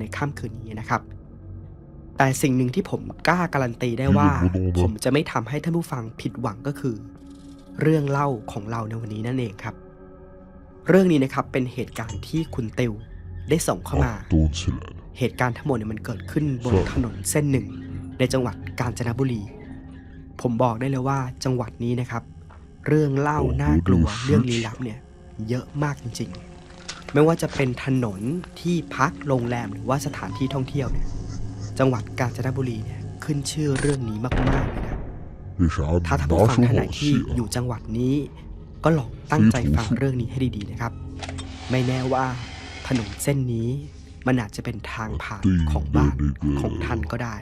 ในค่ำคืนนี้นะครับ แต่สิ่งหนึ่งที่ผมกล้าการันตีได้ว่า ผมจะไม่ทำให้ท่านผู้ฟังผิดหวังก็คือ เรื่องเล่าของเราในวันนี้นั่นเองครับ เรื่องนี้นะครับเป็นเหตุการณ์ที่คุณเติวได้ส่งเข้ามา เหตุการณ์ทั้งหมดเนี่ยมันเกิดขึ้นบนถนนเส้นหนึ่ง ในจังหวัดกาญจนบุรี ผมบอกได้เลยว่าจังหวัดนี้นะครับ เรื่องเล่าน่ากลัวเรื่องลี้ลับเนี่ย เยอะมากจริงๆ ไม่ว่าจะเป็นถนนที่พักโรงแรมหรือว่าสถานที่ท่องเที่ยวเนี่ยจังหวัดกาญจนบุรีเนี่ยขึ้นชื่อเรื่องนี้มากๆเลยนะถ้าท่านผู้ฟังท่านไหนที่อยู่จังหวัดนี้ ก็ลองตั้งใจฟังเรื่องนี้ให้ดีๆนะครับ ไม่แน่ว่าถนนเส้นนี้มันอาจจะเป็นทางผ่านของบ้านของท่านก็ได้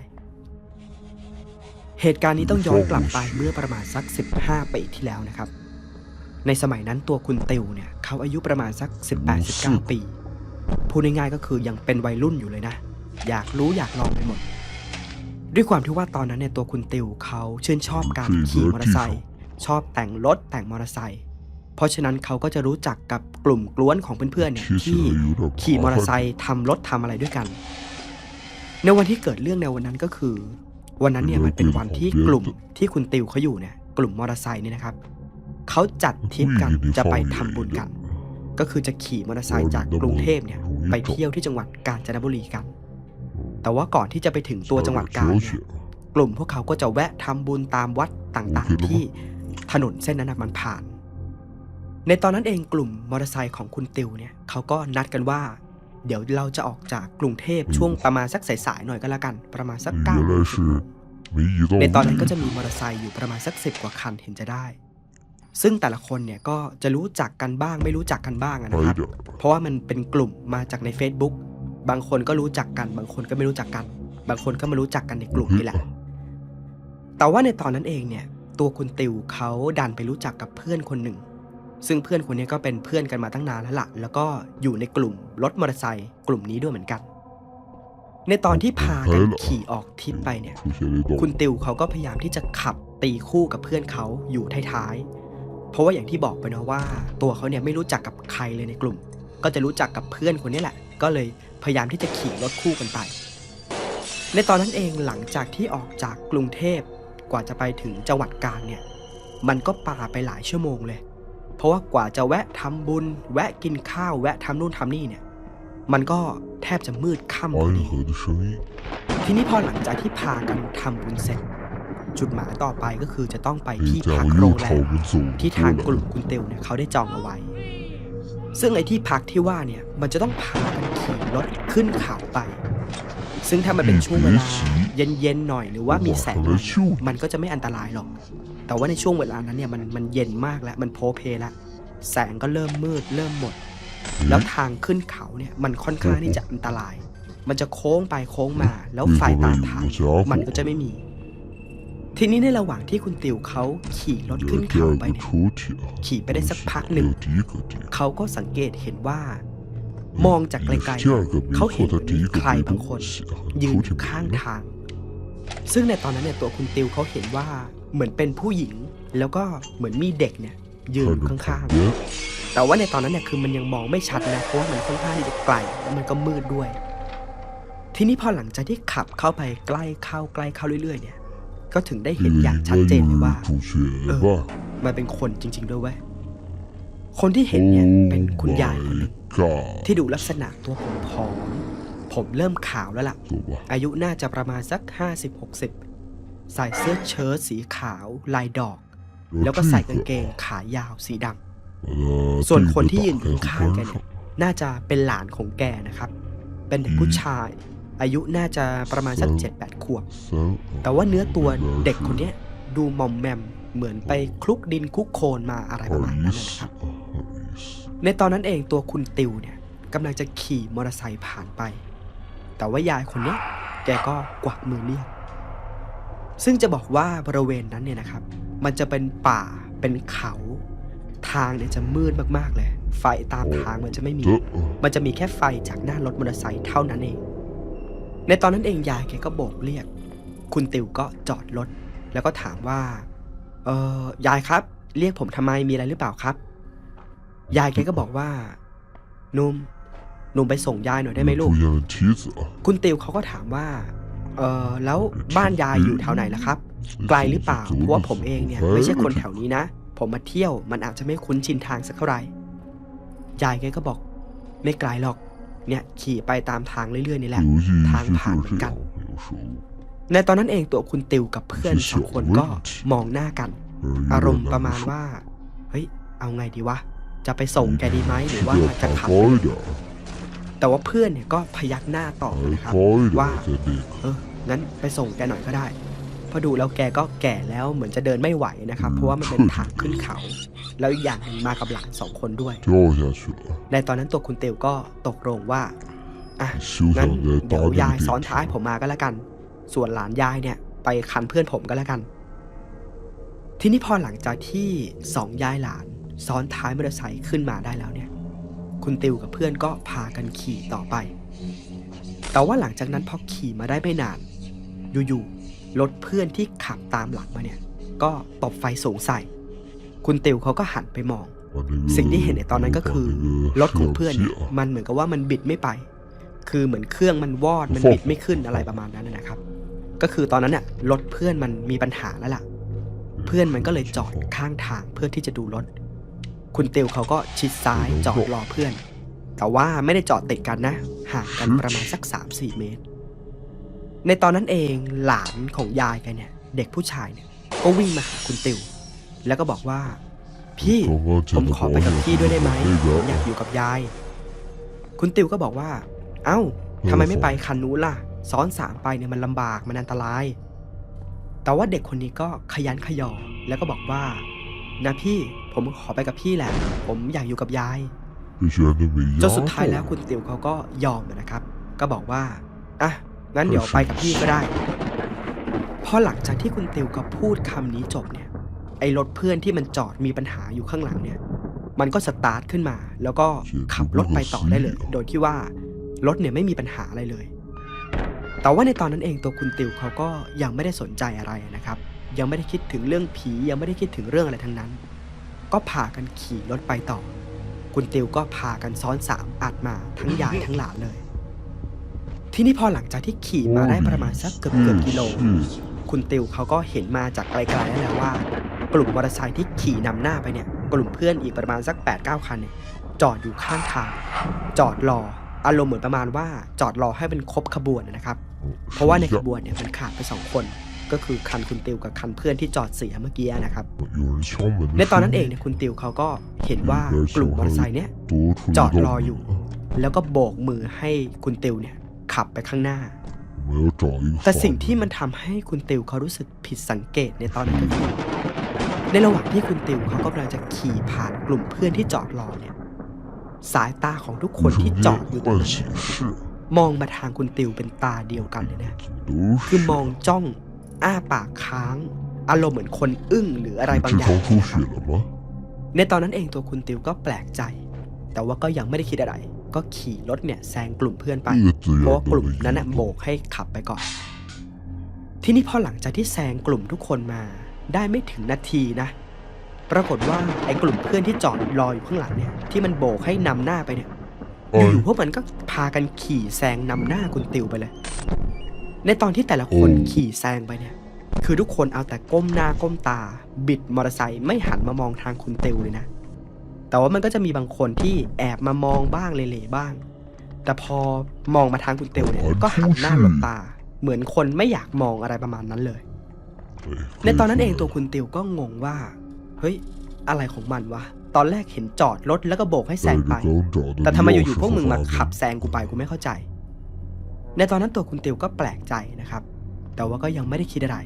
เหตุการณ์นี้ต้องย้อนกลับไปเมื่อประมาณสัก 15ปีที่แล้วนะครับ ในสมัยนั้นตัวคุณติวเนี่ยเขาอายุประมาณสัก 18-19 ปี พูดง่ายๆก็คือยังเป็นวัยรุ่นอยู่เลยนะ อยากรู้อยากลองไปหมด ด้วยความที่ว่าตอนนั้นเนี่ยตัวคุณติวเขาชื่นชอบการขี่มอเตอร์ไซค์ชอบแต่งรถแต่งมอเตอร์ไซค์เพราะฉะนั้นเขาก็จะรู้จักกับกลุ่มกล้วนของเพื่อนๆเนี่ยที่ขี่มอเตอร์ไซค์ทำรถทำอะไรด้วยกัน ในวันที่เกิดเรื่องในวันนั้นก็คือ วันนั้นเนี่ยมันเป็นวันที่กลุ่มที่คุณติวเขาอยู่เนี่ยกลุ่มมอเตอร์ไซค์นี่นะครับ เขาจัดทริปกันจะไปทำบุญกัน ก็คือจะขี่มอเตอร์ไซค์จากกรุงเทพเนี่ยไปเที่ยวที่จังหวัดกาญจนบุรีกัน แต่ว่าก่อนที่จะไปถึงตัวจังหวัดกาญจนกลุ่มพวกเขาก็จะแวะทำบุญตามวัดต่างๆ ที่ถนนเส้นนั้นมันผ่าน ในตอนนั้นเองกลุ่มมอเตอร์ไซค์ของคุณติวเนี่ยเขาก็นัดกันว่า เดี๋ยวเราจะออกจากกรุงเทพช่วงประมาณสักสายๆหน่อยก็แล้วกัน ประมาณสักเก้าในตอนนั้นก็จะมีมอเตอร์ไซค์อยู่ประมาณสักสิบกว่าคันเห็นจะได้ ซึ่งแต่ละคนเนี่ยก็จะรู้จักกันบ้าง ไม่รู้จักกันบ้างนะครับ เพราะว่ามันเป็นกลุ่มมาจากใน Facebook บางคนก็รู้จักกัน บางคนก็ไม่รู้จักกัน บางคนก็มารู้จักกันในกลุ่มนี่แหละ แต่ว่าในตอนนั้นเองเนี่ย ตัวคุณติวเขาดันไปรู้จักกับเพื่อนคนหนึ่ง ซึ่งเพื่อนคนนี้ก็เป็นเพื่อนกันมาตั้งนานแล้วละ่ะ แล้วก็อยู่ในกลุ่มรถมอเตอร์ไซค์กลุ่มนี้ด้วยเหมือนกัน ในตอนที่พากันขี่ออกทริปไปเนี่ย คุณติวเขาก็พยายามที่จะขับตีคู่กับเพื่อนเขาอยู่ท้ายๆ เพราะว่าอย่างที่บอกไปนะว่า ตัวเขาเนี่ยไม่รู้จักกับใครเลยในกลุ่ม ก็จะรู้จักกับเพื่อนคนนี้แหละ ก็เลยพยายามที่จะขี่รถคู่กันไป ในตอนนั้นเองหลังจากที่ออกจากกรุงเทพกว่าจะไปถึงจังหวัดกลางเนี่ยมันก็ป่าไปหลายชั่วโมงเลย เพราะว่ากว่าจะแวะทำบุญ แวะกินข้าวแวะทำนู่นทำนี่เนี่ยมันก็แทบจะมืดค่ำพอดีทีนี้พอหลังจากที่พากันทำบุญเสร็จ จุดหมายต่อไปก็คือจะต้องไปที่พักโรงแรมที่ทางกลุ่มคุณเตลเนี่ยเขาได้จองเอาไว้ ซึ่งไอ้ที่พักที่ว่าเนี่ยมันจะต้องพากันขี่รถขึ้นเขาไป ซึ่งถ้ามันเป็นช่วงเวลาเย็นๆหน่อยหรือว่ามีแสงมันก็จะไม่อันตรายหรอก แต่ว่าในช่วงเวลานั้นเนี่ยมันมันเย็นมากแล้วมันโพเพแล้วแสงก็เริ่มมืดเริ่มหมด แล้วทางขึ้นเขาเนี่ยมันค่อนข้างที่จะอันตราย มันจะโค้งไปโค้งมา แล้วไฟตาทางมันก็จะไม่มี ทีนี้ในระหว่างที่คุณติวเขาขี่รถขึ้นเขาไปเนี่ยขี่ไปได้สักพักหนึ่ง เขาก็สังเกตเห็นว่า มองจากไกลๆเขาเห็นใครบางคนยืนข้างทาง ซึ่งในตอนนั้นเนี่ยตัวคุณติวเขาเห็นว่าเหมือนเป็นผู้หญิง แล้วก็เหมือนมีเด็กเนี่ยยืนข้างๆ แต่ว่าในตอนนั้นเนี่ยคือมันยังมองไม่ชัดนะเพราะว่ามันค่อนข้างจะไกลแล้วมันก็มืดด้วย ทีนี้พอหลังจากที่ขับเข้าไปใกล้เข้าใกล้เข้าเรื่อยๆเนี่ย ก็ถึงได้เห็นอย่างชัดเจนเลยว่าเออมันเป็นคนจริง ๆ ด้วยเว้ยคนที่เห็นเนี่ยเป็นคุณยายคนนึงที่ดูลักษณะตัวผมผอมผมเริ่มขาวแล้วล่ะ อายุน่าจะประมาณสัก 50-60 ใส่เสื้อเชิ้ตสีขาวลายดอก แล้วก็ใส่กางเกงขายาวสีดำส่วนคนที่ยืนข้างแกเนี่ยน่าจะเป็นหลานของแกนะครับ เป็นเด็กผู้ชาย อายุน่าจะประมาณสักเจ็ดแปดขวบ แต่ว่าเนื้อตัวเด็กคนนี้ดูมอมแมมเหมือนไปคลุกดินคลุกโคลนมาอะไรประมาณนั้นนะครับ ในตอนนั้นเองตัวคุณติวเนี่ยกำลังจะขี่มอเตอร์ไซค์ผ่านไป แต่ว่ายายคนนี้แกก็กวักมือเรียก ซึ่งจะบอกว่าบริเวณนั้นเนี่ยนะครับ มันจะเป็นป่าเป็นเขาทางเนี่ยจะมืดมากๆเลย ไฟตามทางมันจะไม่มี มันจะมีแค่ไฟจากหน้ารถมอเตอร์ไซค์เท่านั้นเอง ในตอนนั้นเองยายแกก็โบกเรียก คุณติวก็จอดรถ แล้วก็ถามว่า เออยายครับ เรียกผมทำไมมีอะไรหรือเปล่าครับ ยายแกก็บอกว่า นุ่มนุ่มไปส่งยายหน่อยได้ไหมลูก คุณติวเขาก็ถามว่า เออแล้วบ้านยายอยู่แถวไหนล่ะครับ ไกลหรือเปล่า เพราะว่าผมเองเนี่ยไม่ใช่คนแถวนี้นะ ผมมาเที่ยวมันอาจจะไม่คุ้นชินทางสักเท่าไหร่ ยายแกก็บอก ไม่ไกลหรอก เนี่ยขี่ไปตามทางเรื่อยๆนี่แหละทางผ่านเหมือนกัน ในตอนนั้นเองตัวคุณติวกับเพื่อนสองคนก็มองหน้ากัน อารมณ์ประมาณว่าเฮ้ยเอาไงดีวะจะไปส่งแกดีไหมหรือว่าจะขับแต่ว่าเพื่อนเนี่ยก็พยักหน้าตอบนะครับว่าเอองั้นไปส่งแกหน่อยก็ได้ พราะดูแล้วแกก็แก่แล้วเหมือนจะเดินไม่ไหวนะครับ เพราะว่ามันเป็นทางขึ้นเขา แล้วอีกอย่างหนึ่งมากับหลานสองคนด้วย 掉下去了， ในตอนนั้นตัวคุณติวก็ตกลงว่า อ่ะ 休 งั้น 想再 เดี๋ยว 搭这 ยาย 个 ซ้อน 电 ท้าย 梯。 ผมมาก็แล้วกัน ส่วนหลานยายเนี่ย ไปคันเพื่อนผมก็แล้วกัน ทีนี้พอหลังจากที่สองยายหลานซ้อนท้ายมอเตอร์ไซค์ขึ้นมาได้แล้วเนี่ย คุณติวกับเพื่อนก็พากันขี่ต่อไป แต่ว่าหลังจากนั้นพอขี่มาได้ไม่นาน อยู่ๆ รถเพื่อนที่ขับตามหลังมาเนี่ย ก็ตบไฟสูงใส่ คุณติวเขาก็หันไปมอง สิ่งที่เห็นในตอนนั้นก็คือรถของเพื่อนมันเหมือนกับว่ามันบิดไม่ไป คือเหมือนเครื่องมันวอดมันบิดไม่ขึ้นอะไรประมาณนั้นนะครับ ก็คือตอนนั้นเนี่ยรถเพื่อนมันมีปัญหาแล้วล่ะ เพื่อนมันก็เลยจอดข้างทางเพื่อที่จะดูรถ คุณติวเขาก็ชิดซ้ายจอดรอเพื่อน แต่ว่าไม่ได้จอดติดกันนะ ห่างกันประมาณสัก3-4เมตร ในตอนนั้นเองหลานของยายแกเนี่ย เด็กผู้ชายเนี่ย ก็วิ่งมาหาคุณติว แล้วก็บอกว่า พี่ผมขอไปกับพี่ด้วยได้ไหมอยากอยู่กับยาย คุณติวก็บอกว่า เอ้าทำไมไม่ไปคันนู้นล่ะ ซ้อนสามไปเนี่ยมันลำบากมันอันตราย แต่ว่าเด็กคนนี้ก็ขยันขยอแล้วก็บอกว่านะพี่ผมขอไปกับพี่แหละ ผมอยากอยู่กับยายจนสุดท้ายแล้วคุณติวเขาก็ยอมนะครับ ก็บอกว่าอะ งั้นเดี๋ยวไปกับพี่ก็ได้พอหลังจากที่คุณติวเขาพูดคำนี้จบเนี่ย ไอ้รถเพื่อนที่มันจอดมีปัญหาอยู่ข้างหลังเนี่ย มันก็สตาร์ทขึ้นมา แล้วก็ขับรถไปต่อได้เลย โดยที่ว่ารถเนี่ยไม่มีปัญหาอะไรเลย แต่ว่าในตอนนั้นเองตัวคุณติวเขาก็ยังไม่ได้สนใจอะไรนะครับ ยังไม่ได้คิดถึงเรื่องผียังไม่ได้คิดถึงเรื่องอะไรทั้งนั้น ก็พากันขี่รถไปต่อ คุณติวก็พากันซ้อนสามอัดมาทั้งยายทั้งหลานเลย ทีนี้พอหลังจากที่ขี่มาได้ประมาณสักเกือบเกือบกิโล คุณติวเขาก็เห็นมาจากไกลๆแล้วแหละว่า กลุ่มมอเตอร์ไซค์ที่ขี่นำหน้าไปเนี่ย กลุ่มเพื่อนอีกประมาณสัก8ปดเก้าคันเนี่ยจอดอยู่ข้างทาง จอดรออารมณ์เหมือนประมาณว่าจอดรอให้เป็นครบขบวนนะครับ เพราะว่าในขบวนเนี่ยมันขาดไปสองคนก็คือคันคุณติวกับคันเพื่อนที่จอดเสียเมื่อกี้นะครับ ในตอนนั้นเองเนี่ยคุณติวเขาก็เห็นว่ากลุ่มมอเตอร์ไซค์เนี่ยจอดรออยู่ แล้วก็โบกมือให้คุณติวเนี่ย ขับไปข้างหน้า แต่สิ่งที่มันทำให้คุณติวเขารู้สึกผิดสังเกตในตอนนั้นก็คือในระหว่างที่คุณติวเขากำลังจะขี่ผ่านกลุ่มเพื่อนที่จอดรอเนี่ย สายตาของทุกคนที่จอดอยู่ตรงนั้นมองมาทางคุณติวเป็นตาเดียวกันเลยนะ คือมองจ้องอ้าปากค้าง อารมณ์เหมือนคนอึ้งหรืออะไรบางอย่างในตอนนั้นเองตัวคุณติวก็แปลกใจ แต่ว่าก็ยังไม่ได้คิดอะไร ก็ขี่รถเนี่ยแซงกลุ่มเพื่อนไป เพราะกลุ่มนั้นน่ะโบกให้ขับไปก่อน ที่นี่พอหลังจากที่แซงกลุ่มทุกคนมาได้ไม่ถึงนาทีนะ ปรากฏว่าไอ้กลุ่มเพื่อนที่จอดรออยู่ข้างหลังเนี่ย ที่มันโบกให้นำหน้าไปเนี่ยอยู่พวกมันก็พากันขี่แซงนำหน้าคุณติวไปเลย ในตอนที่แต่ละคนขี่แซงไปเนี่ย คือทุกคนเอาแต่ก้มหน้าก้มตา บิดมอเตอร์ไซค์ไม่หันมามองทางคุณติวเลยนะ แต่ว่ามันก็จะมีบางคนที่แอบมามองบ้างเล่ๆบ้าง แต่พอมองมาทางคุณเตียวเนี่ยก็หันหน้าหลบตา เหมือนคนไม่อยากมองอะไรประมาณนั้นเลย ในตอนนั้นเองตัวคุณเตียวก็งงว่า เฮ้ย อะไรของมันวะ ตอนแรกเห็นจอดรถแล้วก็โบกให้แซงไป แต่ทำไมอยู่ๆพวกมึงมาขับแซงกูไปกูไม่เข้าใจ ในตอนนั้นตัวคุณเตียวก็แปลกใจนะครับ แต่ว่าก็ยังไม่ได้คิดอะไร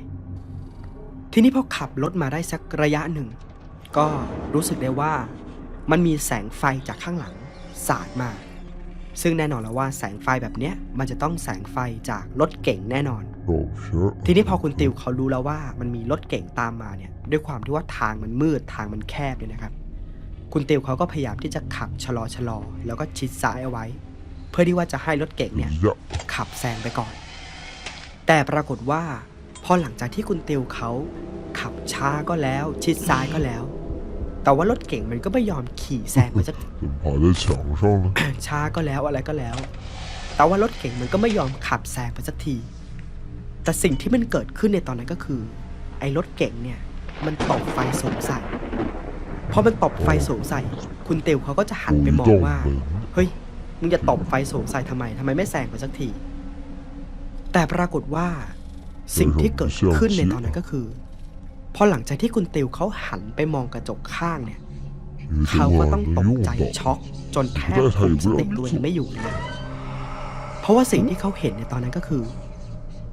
ทีนี้พอขับรถมาได้สักระยะหนึ่ง ก็รู้สึกได้ว่า มันมีแสงไฟจากข้างหลังสาดมา ซึ่งแน่นอนแล้วว่าแสงไฟแบบเนี้ยมันจะต้องแสงไฟจากรถเก่งแน่นอน Oh shit ทีนี้พอคุณติวเขารู้แล้วว่ามันมีรถเก่งตามมาเนี่ยด้วยความที่ว่าทางมันมืดทางมันแคบเลยนะครับ คุณติวเขาก็พยายามที่จะขับชะลอชะลอแล้วก็ชิดซ้ายเอาไว้ เพื่อที่ว่าจะให้รถเก่งเนี่ย Yup ขับแซงไปก่อน แต่ปรากฏว่า พอหลังจากที่คุณติวเขาขับช้าก็แล้ว ชิดซ้ายก็แล้ว แต่ว่ารถเก่งมันก็ไม่ยอมขี่แซงมาสัก ผมพอได้สองช่องแล้วช้าก็แล้วอะไรก็แล้ว แต่ว่ารถเก่งมันก็ไม่ยอมขับแซงไปสักที แต่สิ่งที่มันเกิดขึ้นในตอนนั้นก็คือ ไอ้รถเก่งเนี่ย มันตบไฟสงใส่พอมันตบไฟสงใส่ คุณเติวเขาก็จะหันไปมองว่า เฮ้ย มึงจะตบไฟสงใส่ทำไมทำไมไม่แซงไปสักที แต่ปรากฏว่า สิ่งที่เกิดขึ้นในตอนนั้นก็คือ พอหลังจากที่คุณติวเขาหันไปมองกระจกข้างเนี่ย เขาก็ต้องตกใจช็อก จนแทบคุมสติตัวไม่อยู่เลยเพราะว่าสิ่งที่เขาเห็นในตอนนั้นก็คือ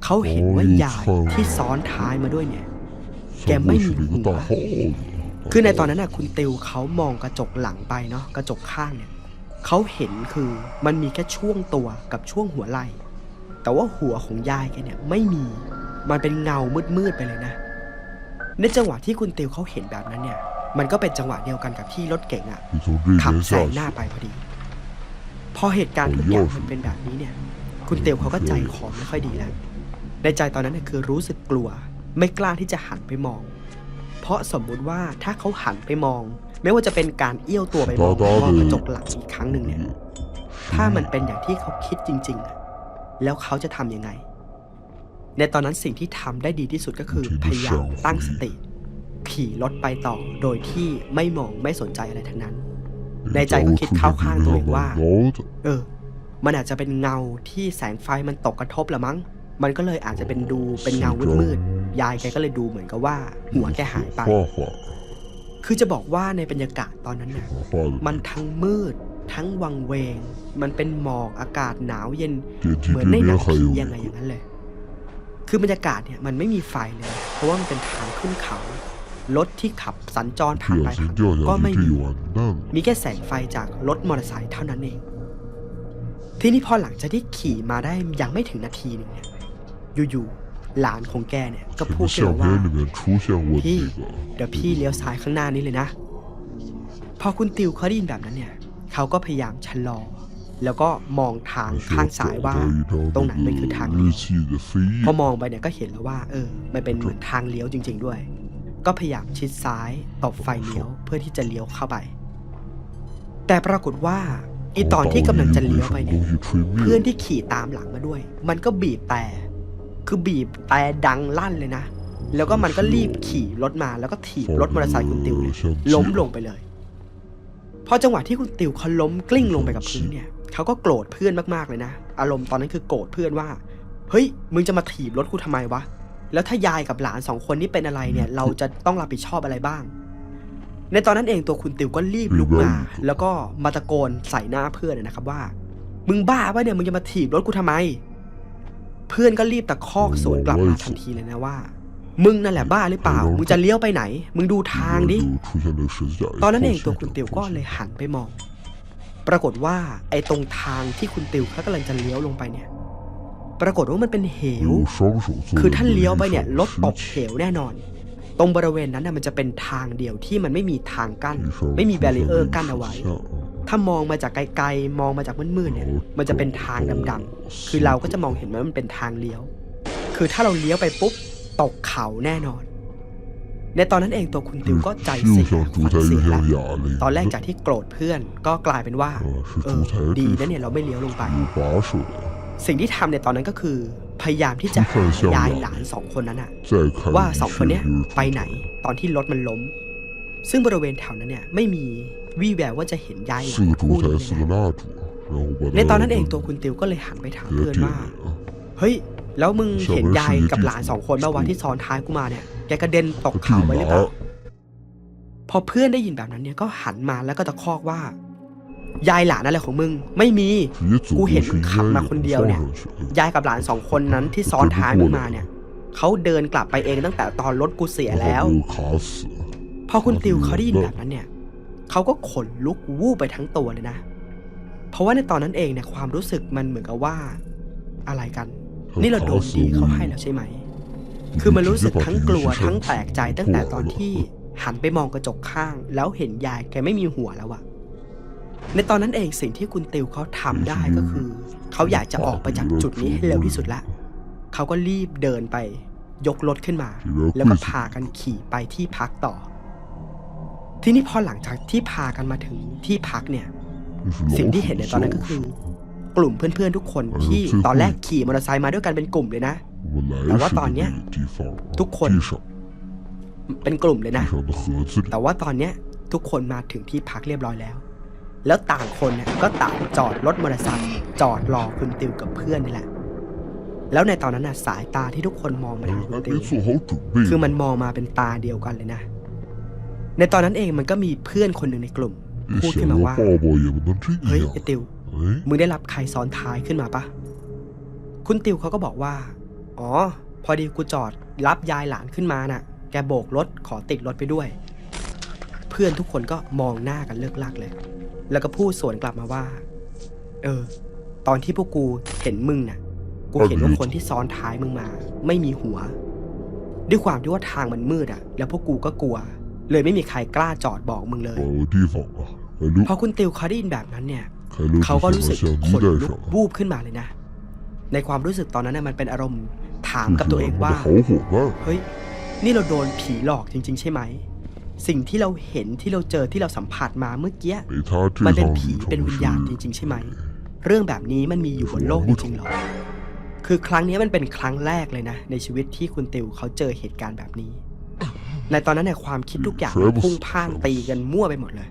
เขาเห็นว่ายายที่ซ้อนท้ายมาด้วยเนี่ย แกไม่มีหัวคือในตอนนั้นน่ะคุณติวเขามองกระจกหลังไปเนาะกระจกข้างเนี่ยเขาเห็นคือมันมีแค่ช่วงตัวกับช่วงหัวไหล่แต่ว่าหัวของยายแกเนี่ยไม่มี มันเป็นเงามืดๆไปเลยนะ ในจังหวะที่คุณเติวเขาเห็นแบบนั้นเนี่ย มันก็เป็นจังหวะเดียวกันกับที่รถเก่งอะ ขับแซงหน้าไปพอดี พอเหตุการณ์ทุกอย่างมันเป็นแบบนี้เนี่ย คุณเติวเขาก็ใจคอไม่ค่อยดีแล้ว ในใจตอนนั้นเนี่ยคือรู้สึกกลัว ไม่กล้าที่จะหันไปมอง เพราะสมมุติว่าถ้าเขาหันไปมอง ไม่ว่าจะเป็นการเอี้ยวตัวไปมองกระจกหลังอีกครั้งหนึ่งเนี่ย ถ้ามันเป็นอย่างที่เขาคิดจริง ๆ แล้วเขาจะทำยังไง ในตอนนั้นสิ่งที่ทำได้ดีที่สุดก็คือพยายามตั้งสติ ขี่รถไปต่อโดยที่ไม่มองไม่สนใจอะไรทั้งนั้น ในใจก็คิดเข้าข้างตัวเองว่า เออ มันอาจจะเป็นเงาที่แสงไฟมันตกกระทบละมั้ง มันก็เลยอาจจะเป็นดูเป็นเงามืดๆยายแกก็เลยดูเหมือนกับว่า หัวแกหายไป คือจะบอกว่าในบรรยากาศตอนนั้นน่ะมันทั้งมืดทั้งวังเวง มันเป็นหมอกอากาศหนาวเย็น เหมือนในหนังผียังไงอย่างนั้นเลย คือบรรยากาศเนี่ยมันไม่มีไฟเลย เพราะว่ามันเป็นทางขึ้นเขา รถที่ขับสัญจรผ่านไปผ่านก็ไม่มีมีแค่แสงไฟจากรถมอเตอร์ไซค์เท่านั้นเอง ที่นี่พอหลังจากที่ขี่มาได้ยังไม่ถึงนาทีนึงเนี่ยอยู่ๆหลานของแกเนี่ยก็พูดกับนมาว่าพี่เดี๋ยวพี่เลี้ยวซ้ายข้างหน้านี้เลยนะ พอคุณติวเขาได้ยินแบบนั้นเนี่ยเขาก็พยายามชะลอ แล้วก็มองทางข้างซ้ายว่า ตรงไหนมันคือทางเลี้ยพอมองไปเนี่ยก็เห็นแล้วว่า เออ มันเป็นเหมือนทางเลี้ยวจริง ๆ ด้วย ก็พยายามชิดซ้ายตบไฟเลี้ยวเพื่อที่จะเลี้ยวเข้าไป แต่ปรากฏว่าอีตอนที่กำลังจะเลี้ยวไปเนี่ยเพื่อนที่ขี่ตามหลังมาด้วย มันก็บีบแต่คือบีบแต่ดังลั่นเลยนะ แล้วก็มันก็รีบขี่รถมาแล้วก็ถีบรถมอเตอร์ไซค์คุณติวเนี่ยล้มลงไปเลย พอจังหวะที่คุณติวเขาล้มกลิ้งลงไปกับพื้นเนี่ย เขาก็โกรธเพื่อนมากๆเลยนะ อารมณ์ตอนนั้นคือโกรธเพื่อนว่า เฮ้ย มึงจะมาถีบรถกูทำไมวะ แล้วถ้ายายกับหลานสองคนนี้เป็นอะไรเนี่ย เราจะต้องรับผิดชอบอะไรบ้าง ในตอนนั้นเองตัวคุณติวก็รีบลุกมา แล้วก็มาตะโกนใส่หน้าเพื่อนนะครับว่า มึงบ้าวะเนี่ย มึงจะมาถีบรถกูทำไม เพื่อนก็รีบตะคอกสวนกลับมาทันทีเลยนะว่ามึงนั่นแหละบ้าหรือเปล่า มึงจะเลี้ยวไปไหน มึงดูทางดิ ตอนนั้นเองตัวคุณเตียวก็เลยหันไปมอง ปรากฏว่าไอ้ตรงทางที่คุณติวเขากำลังจะเลี้ยวลงไปเนี่ย ปรากฏว่ามันเป็นเหว คือท่านเลี้ยวไปเนี่ยรถตกเหวแน่นอน ตรงบริเวณนั้นน่ยมันจะเป็นทางเดียวที่มันไม่มีทางกั้น ไม่มีแบรีเออร์กั้นเอาไว้ ถ้ามองมาจากไกลๆ มองมาจากมืดๆเนี่ย มันจะเป็นทางดำๆ คือเราก็จะมองเห็นว่ามันเป็นทางเลี้ยว คือถ้าเราเลี้ยวไปปุ๊บตกเขาแน่นอน ในตอนนั้นเองตัวคุณติวก็ใจเสียฝันเสียตอนแรกจากที่โกรธเพื่อนก็กลายเป็นว่าเออดีนะเนี่ยเราไม่เลี้ยวลงไป สิ่งที่ทำในตอนนั้นก็คือ พยายามที่จะย้ายหลานสองคนนั้นอะว่าสองคนเนี้ยไปไหนตอนที่รถมันล้ม ซึ่งบริเวณแถวนั้นเนี่ยไม่มีวี่แววว่าจะเห็นยายหลานคู่นี้ในตอนนั้นเองตัวคุณติวก็เลยหันไปถามเพื่อนว่า เฮ้ย แล้วมึงเห็นยายกับหลานสองคนเมื่อวันที่ซ้อนท้ายกูมาเนี่ย แกกระเด็นตกเขาไปหรือเปล่าพอเพื่อนได้ยินแบบนั้นเนี่ยก็หันมาแล้วก็ตะคอกว่า ยายหลานอะไรของมึง ไม่มีกูเห็นขับมาคนเดียวเนี่ย ยายกับหลานสองคนนั้นที่ซ้อนท้ายมึงมาเนี่ยเขาเดินกลับไปเองตั้งแต่ตอนรถกูเสียแล้ว พอคุณติวเขาได้ยินแบบนั้นเนี่ยเขาก็ขนลุกวูบไปทั้งตัวเลยนะ เพราะว่าในตอนนั้นเองเนี่ยความรู้สึกมันเหมือนกับว่า อะไรกัน นี่เราโดนดีเขาให้แล้วใช่ไหม คือมันรู้สึกทั้งกลัวทั้งแปลกใจตั้งแต่ตอนที่หันไปมองกระจกข้าง แล้วเห็นยายแกไม่มีหัวแล้วอะในตอนนั้นเองสิ่งที่คุณติวเขาทำได้ก็คือ เขาอยากจะออกไปจากจุดนี้ให้เร็วที่สุดละเขาก็รีบเดินไป ยกรถขึ้นมา แล้วก็พากันขี่ไปที่พักต่อ ทีนี้พอหลังจากที่พากันมาถึงที่พักเนี่ย สิ่งที่เห็นในตอนนั้นก็คือ กลุ่มเพื่อนๆทุกคนที่ตอนแรกขี่มอเตอร์ไซค์มาด้วยกันเป็นกลุ่มเลยนะ แต่ว่าตอนเนี้ยทุกคนเป็นกลุ่มเลยนะ แต่ว่าตอนเนี้ยทุกคนมาถึงที่พักเรียบร้อยแล้ว แล้วต่างคนเนี่ยก็ต่างจอดรถมอเตอร์ไซค์จอดรอคุณติวกับเพื่อนนี่แหละ แล้วในตอนนั้นน่ะสายตาที่ทุกคนมองมาทางคุณติวคือมันมองมาเป็นตาเดียวกันเลยนะ ในตอนนั้นเองมันก็มีเพื่อนคนหนึ่งในกลุ่ม พูดขึ้นมาว่า เฮ้ยไอติว มึงได้รับใครซ้อนท้ายขึ้นมาปะ คุณติวเขาก็บอกว่า อ๋อ พอดีกูจอดรับยายหลานขึ้นมานะ่ะ แกโบกรถขอติดรถไปด้วย เพื่อนทุกคนก็มองหน้ากันเลิกลักเลย แล้วก็พูดสวนกลับมาว่า เออ ตอนที่พวกกูเห็นมึงนะ่ะ กูเห็นว่าคนที่ซ้อนท้ายมึงมา ไม่มีหัว ด้วยความที่ว่าทางมันมืดอะ่ะ แล้วพวกกูก็กลัว เลยไม่มีใครกล้าจอดบอกมึงเลยพอคุณติวเขาได้ยินแบบนั้นเนี่ยเขาก็รู้สึกขนลุกบูบขึ้นมาเลยนะ ในความรู้สึกตอนนั้นมันเป็นอารมณ์ ถามกับตัวเองว่า เฮ้ย นี่เราโดนผีหลอกจริง ๆ ใช่ไหม สิ่งที่เราเห็นที่เราเจอที่เราสัมผัสมาเมื่อกี้ มันเป็นผีเป็นวิญญาณจริง ๆ ใช่ไหม เรื่องแบบนี้มันมีอยู่บนโลกจริงหรอ คือครั้งนี้มันเป็นครั้งแรกเลยนะ ในชีวิตที่คุณติวเขาเจอเหตุการณ์แบบนี้ ในตอนนั้นเนี่ยความคิดทุกอย่างพุ่งพ่านตีกันมั่วไปหมดเลย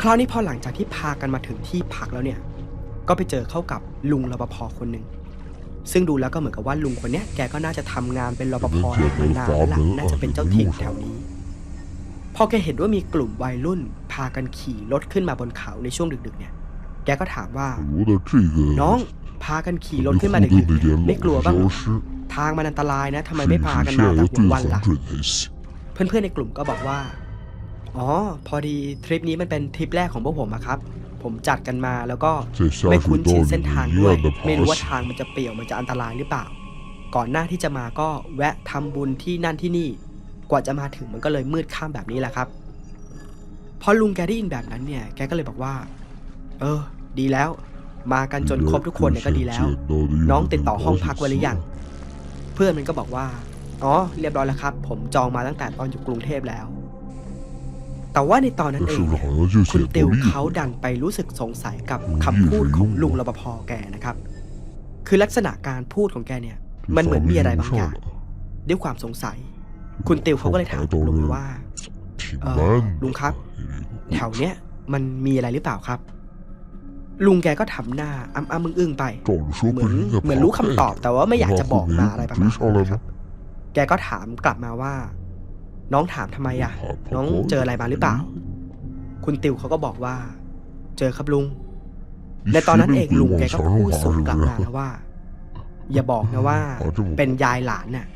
คราวนี้พอหลังจากที่พากันมาถึงที่พักแล้วเนี่ย ก็ไปเจอเข้ากับลุงรปภคนหนึ่ง ซึ่งดูแล้วก็เหมือนกับว่าลุงคนนี้แกก็น่าจะทำงานเป็นรปภมานานแล้วล่ะน่าจะเป็นเจ้าถิ่นแถวนี้ พอแกเห็นว่ามีกลุ่มวัยรุ่น พากันขี่รถขึ้นมาบนเขาในช่วงดึกๆ เนี่ย แกก็ถามว่า น้อง พากันขี่รถขึ้นมาดึกๆไม่กลัวบ้างทางมันอันตรายนะทำไมไม่พากันมาแต่หัววันล่ะ เพื่อนๆในกลุ่มก็บอกว่า อ๋อ พอดีทริปนี้มันเป็นทริปแรกของพวกผมครับ ผมจัดกันมาแล้วก็ไม่คุ้นชินเส้นทางด้วย ไม่รู้ว่าทางมันจะเปี่ยวมันจะอันตรายหรือเปล่า ก่อนหน้าที่จะมาก็แวะทำบุญที่นั่นที่นี่ กว่าจะมาถึงมันก็เลยมืดข้ามแบบนี้แหละครับ พอลุงแกได้ยินแบบนั้นเนี่ย แกก็เลยบอกว่า เออ ดีแล้ว มากันจนครบทุกคนเนี่ยก็ดีแล้ว น้องติดต่อห้องพักไว้หรือยัง เพื่อนมันก็บอกว่า อ๋อ เรียบร้อยแล้วครับ ผมจองมาตั้งแต่ตอนอยู่กรุงเทพแล้ว แต่ว่าในตอนนั้นเองคุณเตียวเขาดันไปรู้สึกสงสัยกับคำพูดของลุงรปภแกนะครับ คือลักษณะการพูดของแกเนี่ย มันเหมือนมีอะไรบางอย่างด้วยความสงสัย คุณเตียวเขาก็เลยถามลุงว่าลุงครับ แถวเนี้ยมันมีอะไรหรือเปล่าครับ ลุงแกก็ทำหน้าอ้ำๆอึ้งไปเหมือนเหมือนรู้คำตอบแต่ว่าไม่อยากจะบอกมาอะไรประมาณนั้นครับ แกก็ถามกลับมาว่า น้องถามทำไมอะน้องเจออะไรมาหรือเปล่า คุณติวเขาก็บอกว่า เจอครับลุง ในตอนนั้นเองลุงแกก็พูดสวนกลับมานะว่า อย่าบอกนะว่า เป็นยายหลานน่ะ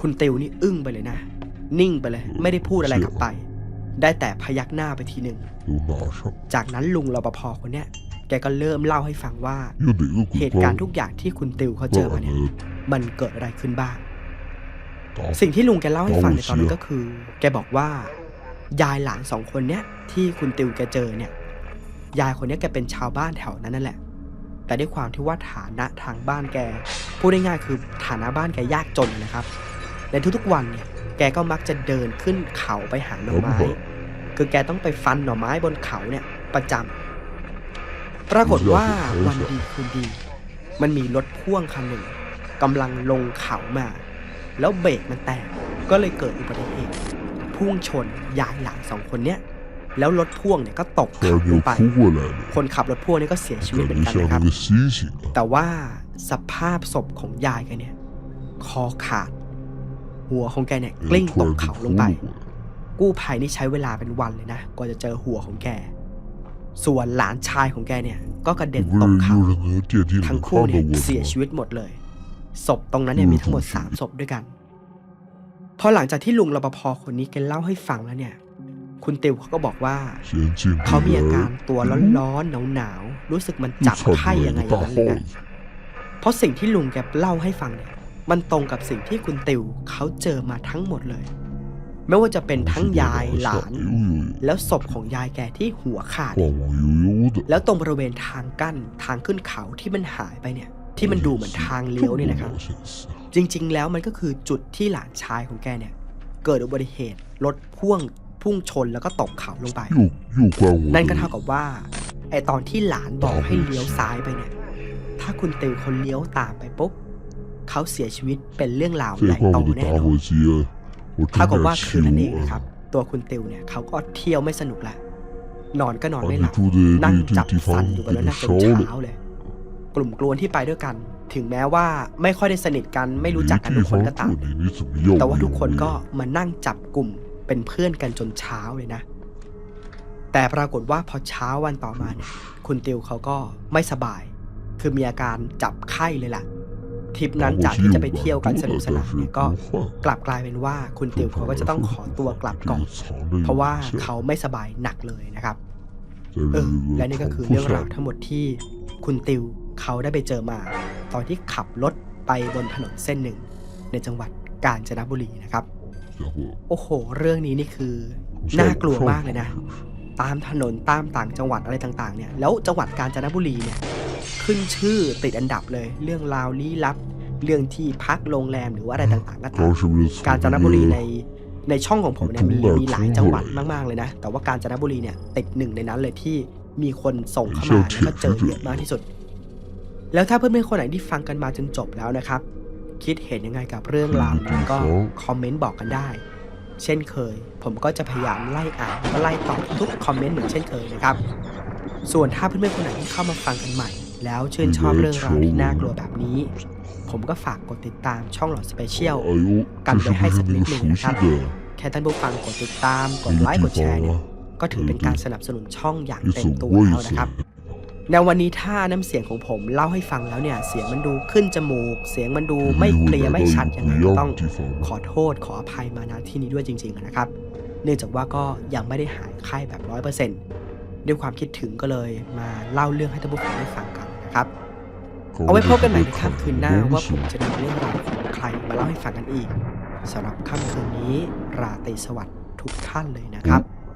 คุณติวนี่อึ้งไปเลยนะ นิ่งไปเลย ไม่ได้พูดอะไรกลับไป ได้แต่พยักหน้าไปทีหนึ่ง จากนั้นลุงรปภคนเนี้ยแกก็เริ่มเล่าให้ฟังว่า เหตุการณ์ทุกอย่างที่คุณติวเขาเจอมาเนี่ย มันเกิดอะไรขึ้นบ้าง สิ่งที่ลุงแกเล่าให้ฟังในเอาตอนนั้นเชียวก็คือ แกบอกว่า ยายหลานสองคนเนี้ยที่คุณติวแกเจอเนี่ย ยายคนเนี้ยแกเป็นชาวบ้านแถวนั้นนั่นแหละ แต่ด้วยความที่ว่าฐานะทางบ้านแกพูดง่ายๆคือฐานะบ้านแกยากจนนะครับในทุกๆวันเนี่ยแกก็มักจะเดินขึ้นเขาไปหาหน่อไม้ คือแกต้องไปฟันหน่อไม้บนเขาเนี่ยประจำปรากฏว่าวันดีคืนดี มันมีรถพ่วงคันหนึ่งกำลังลงเขามา แล้วเบรกมันแตกก็เลยเกิดอุบัติเหตุพุ่งชนยายหลานสองคนเนี้ยแล้วรถพ่วงเนี่ยก็ตกขับลงไป คนขับรถพ่วงเนี่ยก็เสียชีวิตเหมือนกันนะครับ แต่ว่าสภาพศพของยายแกเนี่ย คอขาด หัวของแกเนี่ยกลิ้งตกเขาลงไป กู้ภัยนี่ใช้เวลาเป็นวันเลยนะกว่าจะเจอหัวของแก ส่วนหลานชายของแกเนี่ย ก็กระเด็นตกเขาทั้งคู่เนี่ยเสียชีวิตหมดเลย ศพตรงนั้นเนี่ยมีทั้งหมดสามศพด้วยกัน พอหลังจากที่ลุงรปภคนนี้แกเล่าให้ฟังแล้วเนี่ย คุณติวเขาก็บอกว่า เขามีอาการตัวร้อนๆหนาวๆรู้สึกมันจับไข้ยังไงอย่างนั้นเลยนะเพราะสิ่งที่ลุงแกเล่าให้ฟังเนี่ย มันตรงกับสิ่งที่คุณติวเขาเจอมาทั้งหมดเลย ไม่ว่าจะเป็นทั้งยายหลาน แล้วศพของยายแกที่หัวขาด แล้วตรงบริเวณทางกั้นทางขึ้นเขาที่มันหายไปเนี่ย ที่มันดูเหมือนทางเลี้ยวนี่แหละครับ จริง ๆ แล้วมันก็คือจุดที่หลานชายของแกเนี่ย เกิดอุบัติเหตุรถพ่วงพุ่งชนแล้วก็ตกเขาลงไป นั่นก็เท่ากับว่าไอตอนที่หลานบอกให้เลี้ยวซ้ายไปเนี่ย ถ้าคุณติวคนเลี้ยวตามไปปุ๊บเขาเสียชีวิตเป็นเรื่องราวใหญ่โตแน่นอนเท่ากับว่าคืนนั้นเองครับ ตัวคุณติวเนี่ยเขาก็เที่ยวไม่สนุกละนอนก็นอนไม่หลับนั่งจับสันอยู่บนนั้นจนเช้าเลย กลุ่มกลวนที่ไปด้วยกัน ถึงแม้ว่าไม่ค่อยได้สนิทกันไม่รู้จักกันทุกคนก็ตามแต่ว่าทุกคนก็มานั่งจับกลุ่มเป็นเพื่อนกันจนเช้าเลยนะ แต่ปรากฏว่าพอเช้าวันต่อมาเนี่ย คุณติวเขาก็ไม่สบาย คือมีอาการจับไข้เลยล่ะทริปนั้นจากที่จะไปเที่ยวกันสนุกสนานก็กลับกลายเป็นว่าคุณติวเขาก็จะต้องขอตัวกลับก่อน เพราะว่าเขาไม่สบายหนักเลยนะครับเออและนี่ก็คือเรื่องราวทั้งหมดที่คุณติว เขาได้ไปเจอมา ตอนที่ขับรถไปบนถนนเส้นหนึ่ง ในจังหวัดกาญจนบุรีนะครับ โอ้โห เรื่องนี้นี่คือน่ากลัวมากเลยนะ ตามถนนตามต่างจังหวัดอะไรต่างๆเนี่ย แล้วจังหวัดกาญจนบุรีเนี่ยขึ้นชื่อติดอันดับเลย เรื่องราวลี้ลับ เรื่องที่พักโรงแรมหรือว่าอะไรต่างๆก็ตามกาญจนบุรีในในช่องของผมเนี่ยมีมีหลายจังหวัดมากๆเลยนะ แต่ว่ากาญจนบุรีเนี่ยติดหนึ่งในนั้นเลยที่มีคนส่งเข้ามาแล้วก็เจอเยอะมากที่สุด แล้วถ้าเพื่อนเพื่อนคนไหนที่ฟังกันมาจนจบแล้วนะครับ คิดเห็นยังไงกับเรื่องราวนี้ก็คอมเมนต์บอกกันได้ เช่นเคย ผมก็จะพยายามไล่อ่านและไล่ตอบทุกคอมเมนต์เหมือนเช่นเคยนะครับ ส่วนถ้าเพื่อนเพื่อนคนไหนที่เข้ามาฟังกันใหม่ แล้วชื่นชอบเรื่องราวที่น่ากลัวแบบนี้ ผมก็ฝากกดติดตามช่องหลอดสเปเชียลกันไว้ให้สักนิดหนึ่งครับแค่ท่านผู้ฟังกดติดตามกดไลค์กดแชร์ก็ถือเป็นการสนับสนุนช่องอย่างเต็มตัวแล้วนะครับ ในวันนี้ถ้าน้ำเสียงของผมเล่าให้ฟังแล้วเนี่ย เสียงมันดูขึ้นจมูก เสียงมันดูไม่เคลียร์ไม่ชัดยังไงก็ต้อง地方ขอโทษขออภัยมาณที่นี้ด้วยจริง ๆ นะครับ เนื่องจากว่าก็ยังไม่ได้หายไข้แบบร้อยเปอร์เซ็นต์ด้วยความคิดถึงก็เลยมาเล่าเรื่องให้ท่านผู้ฟังได้ฟังกันนะครับ เอาไว้พบกันใหม่ในค่ำคืนหน้าว่าผมจะนำเรื่องราวของใครมาเล่าให้ฟังกันอีกสำหรับค่ำคืนนี้ราตรีสวัสดิ์ทุกท่านเลยนะครับ